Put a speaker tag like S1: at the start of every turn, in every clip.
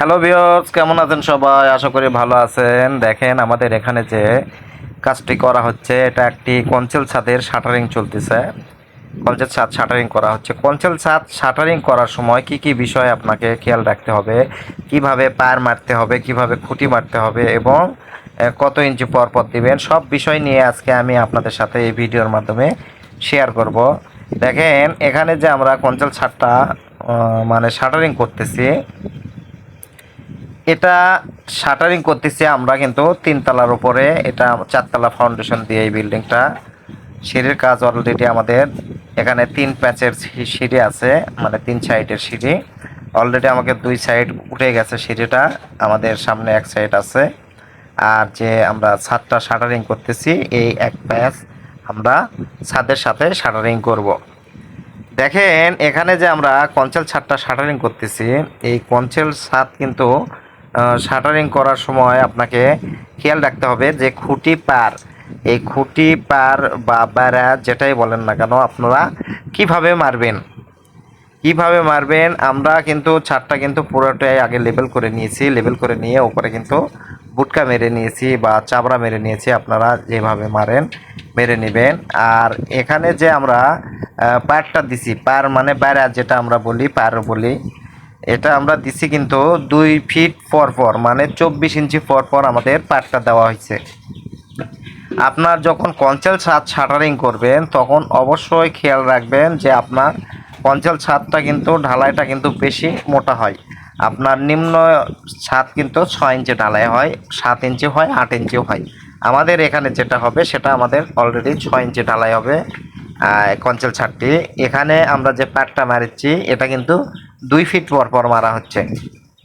S1: Hello বিয়স কেমন আছেন সবাই? আশা করি ভালো আছেন। দেখেন, আমাদের এখানে যে কাজটি করা হচ্ছে, এটা একটি কঞ্চেল ছাদের শাটারিং চলতেছে। কঞ্চেল ছাদ শাটারিং করা হচ্ছে। কঞ্চেল ছাদ শাটারিং করার সময় কি কি বিষয় আপনাকে খেয়াল রাখতে হবে? কীভাবে পার মারতে হবে? কীভাবে খুঁটি মারতে হবে? এবং কত ইঞ্চি পর পর দিবেন? সব বিষয় নিয়ে আজকে আমি আপনাদের সাথে এই ভিডিওর মাধ্যমে শেয়ার করব। দেখেন, এখানে যে আমরা কঞ্চেল ছাদটা মানে শাটারিং করতেছি এটা শাটারিং করতেছি আমরা কিন্তু তিনতলার উপরে। এটা চারতলা ফাউন্ডেশন দিয়ে এই বিল্ডিংটা সিঁড়ির কাজ অলরেডি আমাদের। এখানে তিন প্যাচের সিঁড়ি আছে মানে তিন সাইডের সিঁড়ি। অলরেডি আমাকে দুই সাইড উঠে গেছে সিঁড়িটা। আমাদের সামনে এক সাইড আছে। আর যে আমরা ছাদটা শাটারিং করতেছি, এই এক প্যাচ আমরা ছাদের সাথে শাটারিং করব। দেখেন, এখানে যে আমরা কঞ্চেল ছাদটা শাটারিং করতেছি, এই কঞ্চেল ছাদ কিন্তু শাটারিং করার সময় আপনাকে খেয়াল রাখতে হবে যে খুঁটি পার, এই খুঁটি পার বা বেড়া যেটাই বলেন না কেন, আপনারা কীভাবে মারবেন? কীভাবে মারবেন? আমরা কিন্তু ছাদটা কিন্তু পুরোটাই আগে লেবেল করে নিয়েছি, লেবেল করে নিয়ে ওপরে কিন্তু বুটকা মেরে নিয়েছি বা চাবড়া মেরে নিয়েছি, আপনারা যেভাবে মারেন, মেরে নেবেন। আর এখানে যে আমরা পারটা দিছি, পার মানে বেড়া যেটা আমরা বলি, পার বলি এটা আমরা দিছি কিন্তু দুই ফিট পর পর মানে চব্বিশ ইঞ্চি পর পর আমাদের পাটটা দেওয়া হয়েছে। আপনার যখন কঞ্চেল ছাদ শাটারিং করবেন, তখন অবশ্যই খেয়াল রাখবেন যে আপনার কঞ্চেল ছাদটা কিন্তু, ঢালাইটা কিন্তু বেশি মোটা হয়। আপনার নিম্ন ছাদ কিন্তু ছয় ইঞ্চি ঢালাই হয়, সাত ইঞ্চি হয়, আট ইঞ্চিও হয়। আমাদের এখানে যেটা হবে, সেটা আমাদের অলরেডি ছয় ইঞ্চি ঢালাই হবে। কঞ্চেল ছাড়টি এখানে আমরা যে পাটটা মারিচ্ছি, এটা কিন্তু দুই ফিট পর পর মারা হচ্ছে।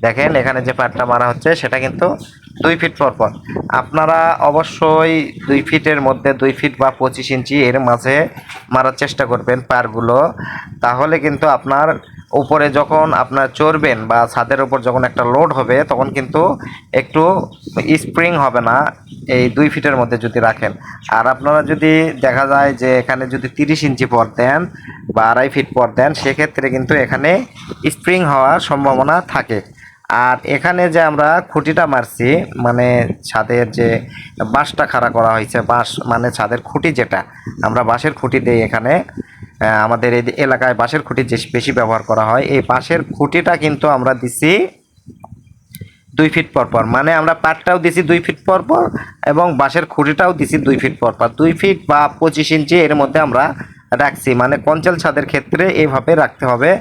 S1: দেখেন, এখানে যে পাটটা মারা হচ্ছে, সেটা কিন্তু দুই ফিট পর পর আপনারা অবশ্যই দুই ফিটের মধ্যে, দুই ফিট বা পঁচিশ ইঞ্চি এর মাঝে মারার চেষ্টা করবেন পারগুলো তাহলে কিন্তু আপনার উপরে যখন আপনার চড়বেন বা ছাদের উপর যখন একটা লোড হবে, তখন কিন্তু একটু স্প্রিং হবে না, এই দুই ফিটের মধ্যে যদি রাখেন। আর আপনারা যদি দেখা যায় যে এখানে যদি তিরিশ ইঞ্চি পর দেন বা আড়াই ফিট পর দেন, সেক্ষেত্রে কিন্তু এখানে স্প্রিং হওয়ার সম্ভাবনা থাকে। আর এখানে যে আমরা খুঁটিটা মারছি মানে ছাদের যে বাঁশটা খাড়া করা হয়েছে, বাঁশ মানে ছাদের খুঁটি যেটা, আমরা বাঁশের খুঁটি দিই এখানে আমাদের এই এলাকায় বাঁশের খুঁটি যে বেশি ব্যবহার করা হয়, এই বাঁশের খুঁটিটা কিন্তু আমরা দিছি দুই ফিট পর পর। মানে আমরা পাটটাও দিছি দুই ফিট পর পর এবং বাঁশের খুঁটিটাও দিছি দুই ফিট পর পর। দুই ফিট বা পঁচিশ ইঞ্চি এর মধ্যে আমরা রাখছি। মানে কঞ্চল ছাদের ক্ষেত্রে এইভাবে রাখতে হবে।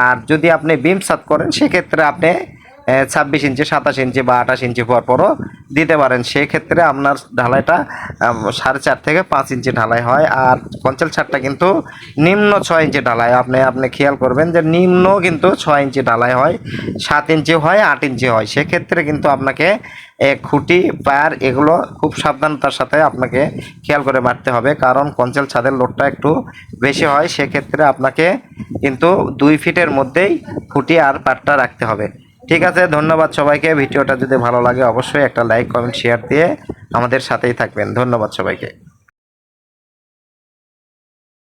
S1: আর যদি আপনি বিম ছাদ করেন, সেক্ষেত্রে আপনি ছাব্বিশ ইঞ্চি, সাতাশ ইঞ্চি বা আঠাশ ইঞ্চি পর পরও দিতে পারেন। সেক্ষেত্রে আপনার ঢালাইটা সাড়ে চার থেকে পাঁচ ইঞ্চি ঢালাই হয়। আর কঞ্চল ছাদটা কিন্তু নিম্ন ছয় ইঞ্চি ঢালাই। আপনি আপনি খেয়াল করবেন যে নিম্ন কিন্তু ছয় ইঞ্চি ঢালাই হয়, সাত ইঞ্চি হয়, আট ইঞ্চি হয়। সেক্ষেত্রে কিন্তু আপনাকে খুঁটি, পায়ার এগুলো খুব সাবধানতার সাথে আপনাকে খেয়াল করে মারতে হবে। কারণ কঞ্চল ছাদের লোডটা একটু বেশি হয়। সেক্ষেত্রে আপনাকে কিন্তু দুই ফিটের মধ্যেই খুঁটি আর পাটটা রাখতে হবে। ঠিক আছে, ধন্যবাদ সবাইকে। ভিডিওটা যদি ভালো লাগে, অবশ্যই একটা লাইক কমেন্ট শেয়ার দিয়ে আমাদের সাথেই থাকবেন। ধন্যবাদ সবাইকে।